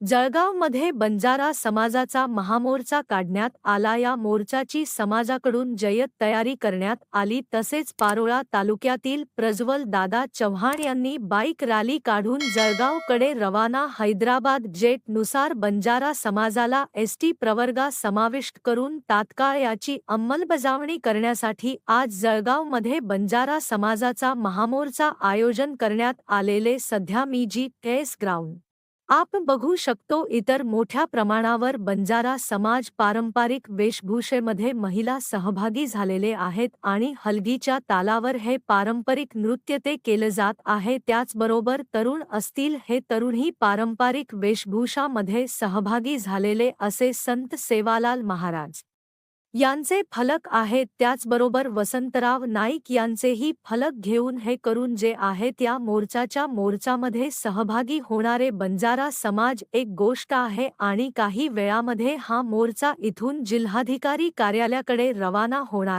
जळगावमध्ये बंजारा समाजाचा महामोर्चा काढण्यात आला. या मोर्चाची समाजाकडून जय्यत तयारी करण्यात आली. तसेच पारोळा तालुक्यातील प्रज्वल दादा चव्हाण यांनी बाईक रॅली काढून जळगावकडे रवाना. हैदराबाद जेटनुसार बंजारा समाजाला एसटी प्रवर्गा समाविष्ट करून तात्काळ याची अंमलबजावणी करण्यासाठी आज जळगावमध्ये बंजारा समाजाचा महामोर्चा आयोजन करण्यात आलेले. सध्या मी जी. एस. ग्राउंड. आपण बघू शकतो इतर मोठ्या प्रमाणावर बंजारा समाज पारंपरिक वेशभूषेमध्ये महिला सहभागी झालेले आहेत आणि हलगीच्या तालावर हे पारंपरिक नृत्य ते केलं जात आहे. त्याचबरोबर तरुण असतील हे तरुणही पारंपरिक वेशभूषामध्ये सहभागी झालेले असे संत सेवालाल महाराज यांचे फलक आहेत, त्याचबरोबर वसंतराव नाईक यांचेही फलक घेऊन हे करून जे आहे, त्या मोर्चाच्या मोर्चामध्ये सहभागी होणारे बंजारा समाज एक गोष्ट आहे आणि काही वेळामध्ये हा मोर्चा इथून जिल्हाधिकारी कार्यालयाकडे रवाना होणार